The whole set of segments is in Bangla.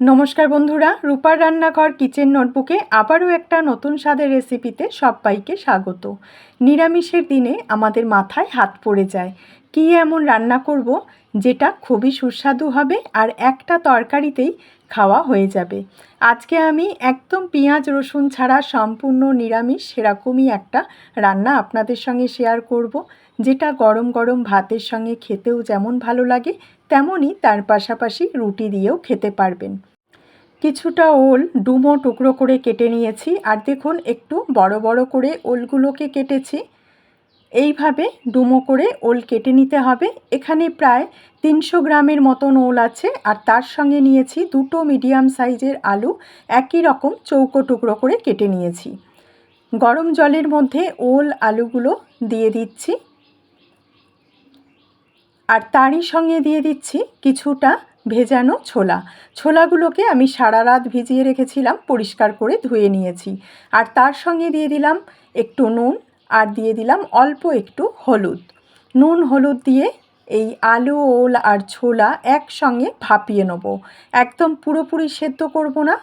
নমস্কার বন্ধুরা, রূপার রান্নাঘর কিচেন নোটবুকে আবারও একটা নতুন স্বাদের রেসিপিতে সবাইকে স্বাগত। নিরামিষের দিনে আমাদের মাথায় হাত পড়ে যায়। কি এমন রান্না করব যেটা খুবই সুস্বাদু হবে আর একটা তরকারিতেই খাওয়া হয়ে যাবে। আজকে আমি একদম পেঁয়াজ, রসুন ছাড়া সম্পূর্ণ নিরামিষ সেরকমই একটা রান্না আপনাদের সঙ্গে শেয়ার করব, যেটা গরম গরম ভাতের সঙ্গে খেতেও যেমন ভালো লাগে, তেমনই তার পাশাপাশি রুটি দিয়েও খেতে পারবেন। কিছুটা ওল, ডুমো টুকরো করে কেটে নিয়েছি, আর দেখুন একটু বড় বড় করে ওলগুলোকে কেটেছি। এইভাবে ডুমো করে ওল কেটে নিতে হবে। এখানে প্রায় তিনশো গ্রামের মতন ওল আছে আর তার সঙ্গে নিয়েছি দুটো মিডিয়াম সাইজের আলু। একই রকম চৌকো টুকরো করে কেটে নিয়েছি। গরম জলের মধ্যে ওল আলুগুলো দিয়ে দিচ্ছি। আর তারই সঙ্গে দিয়ে দিচ্ছি কিছুটা ভেজানো ছোলা। ছোলাগুলোকে আমি সারা রাত ভিজিয়ে রেখেছিলাম, পরিষ্কার করে ধুয়ে নিয়েছি। আর তার সঙ্গে দিয়ে দিলাম একটু নুন। আর দিয়ে দিলাম অল্প একটু হলুদ। নুন হলুদ দিয়ে এই আলু, ওল আর ছোলা একসঙ্গে ভাপিয়ে নেব। একদম পুরোপুরি সেদ্ধ করব না।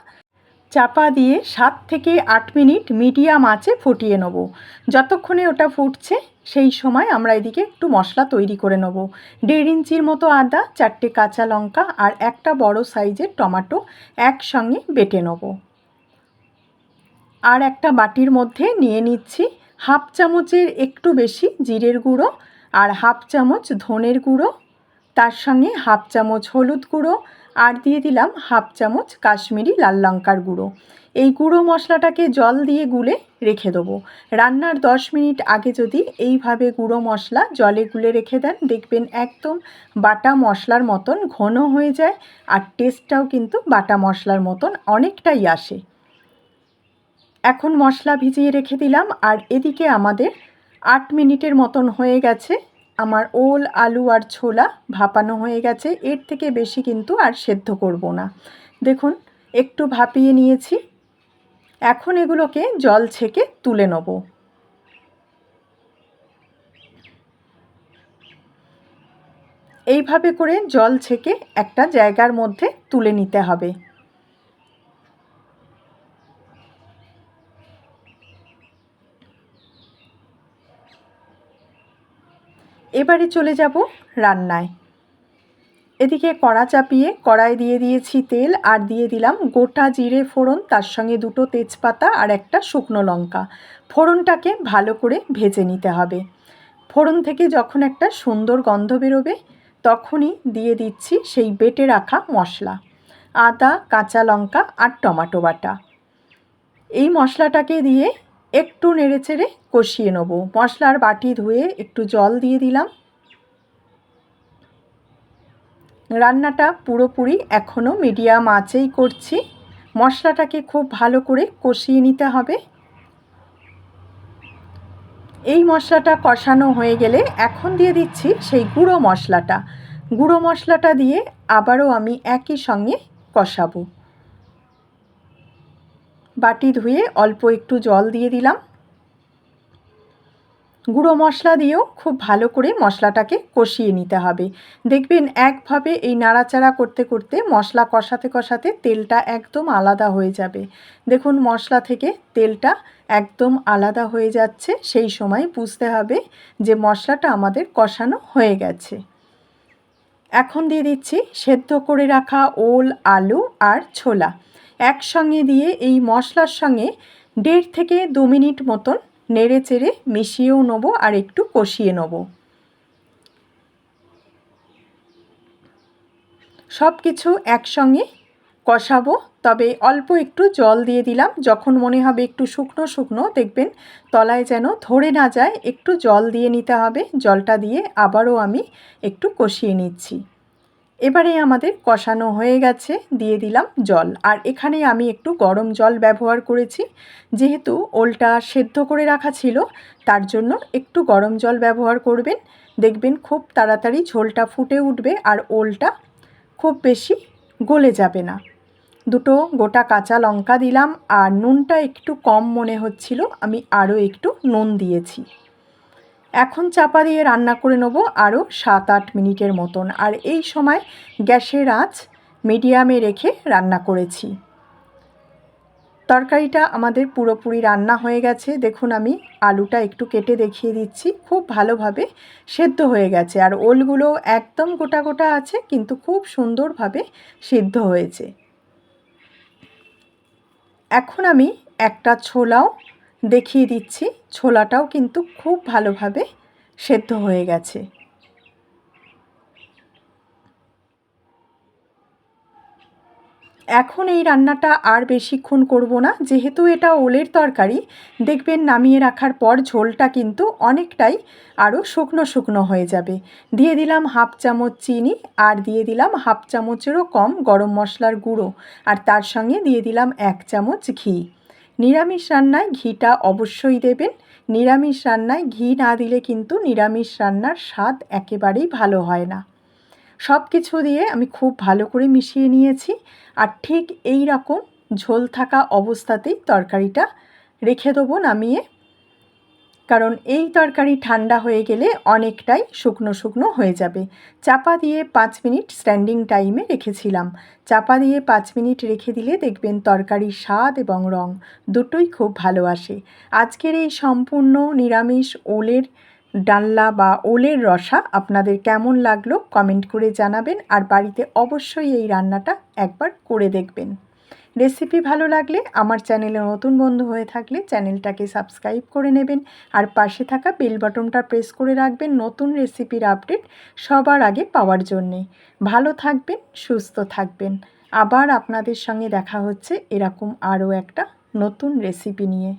চাপা দিয়ে সাত থেকে আট মিনিট মিডিয়াম আঁচে ফুটিয়ে নেব। যতক্ষণে ওটা ফুটছে, সেই সময় আমরা এদিকে একটু মশলা তৈরি করে নেব। দেড় ইঞ্চির মতো আদা, চারটে কাঁচা লঙ্কা আর একটা বড় সাইজের টমাটো একসঙ্গে বেটে নেব। আর একটা বাটির মধ্যে নিয়ে নিচ্ছি হাফ চামচের একটু বেশি জিরের গুঁড়ো আর হাফ চামচ ধনের গুঁড়ো। তার সঙ্গে হাফ চামচ হলুদ গুঁড়ো আর দিয়ে দিলাম হাফ চামচ কাশ্মীরি লাল লঙ্কার গুঁড়ো। এই গুঁড়ো মশলাটাকে জল দিয়ে গুলে রেখে দেবো। রান্নার দশ মিনিট আগে যদি এইভাবে গুঁড়ো মশলা জলে গুলে রেখে দেন, দেখবেন একদম বাটা মশলার মতন ঘন হয়ে যায় আর টেস্টটাও কিন্তু বাটা মশলার মতন অনেকটাই আসে। এখন মশলা ভিজিয়ে রেখে দিলাম, আর এদিকে আমাদের আট মিনিটের মতন হয়ে গেছে। আমার ওল, আলু আর ছোলা ভাপানো হয়ে গেছে। এর থেকে বেশি কিন্তু আর সেদ্ধ করব না। দেখুন, একটু ভাপিয়ে নিয়েছি। এখন এগুলোকে জল ছেঁকে তুলে নেব। এইভাবে করে জল ছেঁকে একটা জায়গার মধ্যে তুলে নিতে হবে। এবারে চলে যাব রান্নায়। এদিকে কড়া চাপিয়ে কড়াই দিয়ে দিয়েছি তেল আর দিয়ে দিলাম গোটা জিরে ফোড়ন, তার সঙ্গে দুটো তেজপাতা আর একটা শুকনো লঙ্কা। ফোড়নটাকে ভালো করে ভেজে নিতে হবে। ফোড়ন থেকে যখন একটা সুন্দর গন্ধ বেরোবে, তখনই দিয়ে দিচ্ছি সেই বেটে রাখা মশলা, আদা, কাঁচা লঙ্কা আর টমাটো বাটা। এই মশলাটাকে দিয়ে একটু নেড়েচেড়ে কষিয়ে নেব। মশলার বাটি ধুয়ে একটু জল দিয়ে দিলাম। রান্নাটা পুরোপুরি এখনও মিডিয়াম আঁচেই করছি। মশলাটাকে খুব ভালো করে কষিয়ে নিতে হবে। এই মশলাটা কষানো হয়ে গেলে এখন দিয়ে দিচ্ছি সেই গুঁড়ো মশলাটা। গুঁড়ো মশলাটা দিয়ে আবারও আমি একই সঙ্গে কষাবো। বাটি ধুয়ে অল্প একটু জল দিয়ে দিলাম। গুঁড়ো মশলা দিয়েও খুব ভালো করে মশলাটাকে কষিয়ে নিতে হবে। দেখবেন একভাবে এই নাড়াচাড়া করতে করতে মশলা কষাতে কষাতে তেলটা একদম আলাদা হয়ে যাবে। দেখুন মশলা থেকে তেলটা একদম আলাদা হয়ে যাচ্ছে। সেই সময় বুঝতে হবে যে মশলাটা আমাদের কষানো হয়ে গেছে। এখন দিয়ে দিচ্ছি সেদ্ধ করে রাখা ওল, আলু আর ছোলা। একসঙ্গে দিয়ে এই মশলার সঙ্গে দেড় থেকে দু মিনিট মতন নেড়ে চেড়ে মিশিয়েও নেব আর একটু কষিয়ে নেব। সব কিছু একসঙ্গে কষাবো, তবে অল্প একটু জল দিয়ে দিলাম। যখন মনে হবে একটু শুকনো শুকনো, দেখবেন তলায় যেন ধরে না যায়, একটু জল দিয়ে নিতে হবে। জলটা দিয়ে আবারও আমি একটু কষিয়ে নিচ্ছি। এবারে আমাদের কষানো হয়ে গেছে, দিয়ে দিলাম জল। আর এখানে আমি একটু গরম জল ব্যবহার করেছি, যেহেতু ওলটা সেদ্ধ করে রাখা ছিল, তার জন্য একটু গরম জল ব্যবহার করবেন। দেখবেন খুব তাড়াতাড়ি ঝোলটা ফুটে উঠবে আর ওলটা খুব বেশি গলে যাবে না। দুটো গোটা কাঁচা লঙ্কা দিলাম, আর নুনটা একটু কম মনে হচ্ছিল, আমি আরও একটু নুন দিয়েছি। এখন চাপা দিয়ে রান্না করে নেব আরও সাত আট মিনিটের মতন। আর এই সময় গ্যাসের আঁচ মিডিয়ামে রেখে রান্না করেছি। তরকারিটা আমাদের পুরোপুরি রান্না হয়ে গেছে। দেখুন আমি আলুটা একটু কেটে দেখিয়ে দিচ্ছি। খুব ভালোভাবে সেদ্ধ হয়ে গেছে। আর ওলগুলো একদম গোটা গোটা আছে, কিন্তু খুব সুন্দরভাবে সিদ্ধ হয়েছে। এখন আমি একটা ছোলাও দেখিয়ে দিচ্ছি। ছোলাটাও কিন্তু খুব ভালোভাবে সেদ্ধ হয়ে গেছে। এখন এই রান্নাটা আর বেশিক্ষণ করব না, যেহেতু এটা ওলের তরকারি, দেখবেন নামিয়ে রাখার পর ঝোলটা কিন্তু অনেকটাই আরও শুকনো শুকনো হয়ে যাবে। দিয়ে দিলাম হাফ চামচ চিনি আর দিয়ে দিলাম হাফ চামচেরও কম গরম মশলার গুঁড়ো, আর তার সঙ্গে দিয়ে দিলাম এক চামচ ঘি। নিরামিষ রান্নায় ঘিটা অবশ্যই দেবেন। নিরামিষ রান্নায় ঘি না দিলে কিন্তু নিরামিষ রান্নার স্বাদ একেবারেই ভালো হয় না। সব কিছু দিয়ে আমি খুব ভালো করে মিশিয়ে নিয়েছি আর ঠিক এই রকম ঝোল থাকা অবস্থাতেই তরকারিটা রেখে দেবো নামিয়ে। কারণ এই তরকারি ঠান্ডা হয়ে গেলে অনেকটাই শুকনো শুকনো হয়ে যাবে। চাপা দিয়ে পাঁচ মিনিট স্ট্যান্ডিং টাইমে রেখেছিলাম। চাপা দিয়ে পাঁচ মিনিট রেখে দিলে দেখবেন তরকারির স্বাদ এবং রং দুটোই খুব ভালো আসে। আজকের এই সম্পূর্ণ নিরামিষ ওলের ডালনা বা ওলের রসা আপনাদের কেমন লাগল কমেন্ট করে জানাবেন আর বাড়িতে অবশ্যই এই রান্নাটা একবার করে দেখবেন। রেসিপি ভালো লাগলে আমার চ্যানেলে নতুন বন্ধু হয়ে থাকলে চ্যানেলটাকে সাবস্ক্রাইব করে নেবেন। আর পাশে থাকা বেল বাটনটা প্রেস করে রাখবেন নতুন রেসিপির আপডেট সবার আগে পাওয়ার জন্যে। ভালো থাকবেন, সুস্থ থাকবেন। আবার আপনাদের সঙ্গে দেখা হচ্ছে এরকম আরও একটা নতুন রেসিপি নিয়ে।